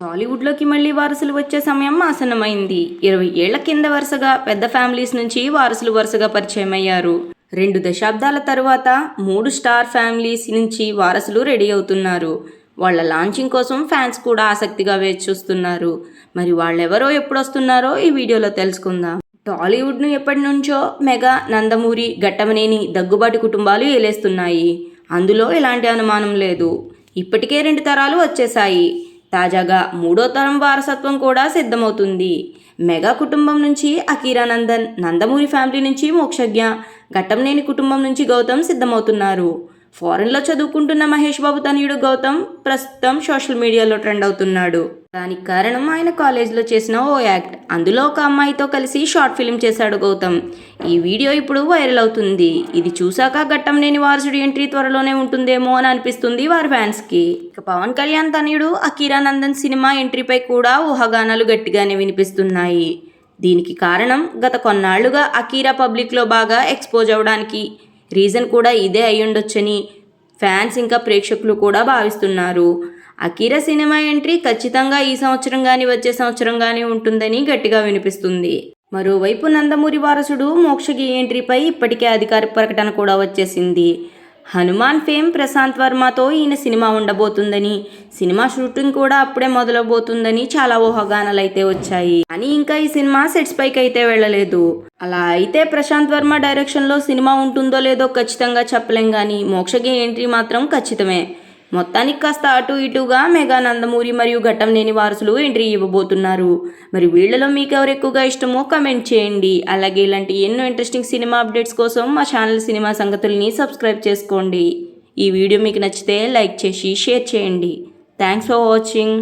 టాలీవుడ్లోకి మళ్ళీ వారసులు వచ్చే సమయం ఆసన్నమైంది. ఇరవై ఏళ్ళ కింద వరుసగా పెద్ద ఫ్యామిలీస్ నుంచి వారసులు వరుసగా పరిచయం అయ్యారు రెండు దశాబ్దాల తరువాత మూడు స్టార్ ఫ్యామిలీస్ నుంచి వారసులు రెడీ అవుతున్నారు. వాళ్ళ లాంచింగ్ కోసం ఫ్యాన్స్ కూడా ఆసక్తిగా వేచి చూస్తున్నారు. మరి వాళ్ళెవరో ఎప్పుడు వస్తున్నారో ఈ వీడియోలో తెలుసుకుందాం. టాలీవుడ్ను ఎప్పటి నుంచో మెగా నందమూరి ఘట్టమనేని దగ్గుబాటి కుటుంబాలు ఏలేస్తున్నాయి. అందులో ఎలాంటి అనుమానం లేదు. ఇప్పటికే రెండు తరాలు వచ్చేశాయి. తాజాగా మూడో తరం వారసత్వం కూడా సిద్ధమవుతుంది. మెగా కుటుంబం నుంచి అకీరా నందన్ నందమూరి ఫ్యామిలీ నుంచి మోక్షజ్ఞ ఘట్టంనేని కుటుంబం నుంచి గౌతమ్ సిద్ధమవుతున్నారు. ఫారెన్లో చదువుకుంటున్న మహేష్ బాబు తనయుడు గౌతమ్ ప్రస్తుతం సోషల్ మీడియాలో ట్రెండ్ అవుతున్నాడు. దానికి కారణం ఆయన కాలేజీలో చేసిన ఓ యాక్ట్. అందులో ఒక అమ్మాయితో కలిసి షార్ట్ ఫిల్మ్ చేశాడు గౌతమ్. ఈ వీడియో ఇప్పుడు వైరల్ అవుతుంది. ఇది చూశాక ఘట్టం లేని వారసుడి ఎంట్రీ త్వరలోనే ఉంటుందేమో అని అనిపిస్తుంది వారి ఫ్యాన్స్కి. ఇక పవన్ కళ్యాణ్ తనయుడు అకీరా నందన్ సినిమా ఎంట్రీపై కూడా ఊహాగానాలు గట్టిగానే వినిపిస్తున్నాయి. దీనికి కారణం గత కొన్నాళ్ళుగా అకీరా పబ్లిక్లో బాగా ఎక్స్పోజ్ అవ్వడానికి రీజన్ కూడా ఇదే అయ్యుండొచ్చని ఫ్యాన్స్ ఇంకా ప్రేక్షకులు కూడా భావిస్తున్నారు. అకీరా సినిమా ఎంట్రీ ఖచ్చితంగా ఈ సంవత్సరం కానీ వచ్చే సంవత్సరం కానీ ఉంటుందని గట్టిగా వినిపిస్తుంది. మరోవైపు నందమూరి వారసుడు మోక్షగి ఎంట్రీపై ఇప్పటికే అధికారిక ప్రకటన కూడా వచ్చేసింది. హనుమాన్ ఫేమ్ ప్రశాంత్ వర్మతో ఈయన సినిమా ఉండబోతుందని సినిమా షూటింగ్ కూడా అప్పుడే మొదలబోతుందని చాలా ఊహాగానాలు అయితే వచ్చాయి. కానీ ఇంకా ఈ సినిమా సెట్స్ పైకి అయితే వెళ్ళలేదు. అలా అయితే ప్రశాంత్ వర్మ డైరెక్షన్లో సినిమా ఉంటుందో లేదో ఖచ్చితంగా చెప్పలేం కానీ మోక్షగి ఎంట్రీ మాత్రం ఖచ్చితమే. మొత్తానికి కాస్త అటు ఇటుగా మెగా నందమూరి మరియు ఘట్టం లేని వారసులు ఎంట్రీ ఇవ్వబోతున్నారు. మరి వీళ్ళలో మీకు ఎవరు ఎక్కువగా ఇష్టమో కమెంట్ చేయండి. అలాగే ఇలాంటి ఎన్నో ఇంట్రెస్టింగ్ సినిమా అప్డేట్స్ కోసం మా ఛానల్ సినిమా సంగతుల్ని సబ్స్క్రైబ్ చేసుకోండి. ఈ వీడియో మీకు నచ్చితే లైక్ చేసి షేర్ చేయండి. Thanks for watching.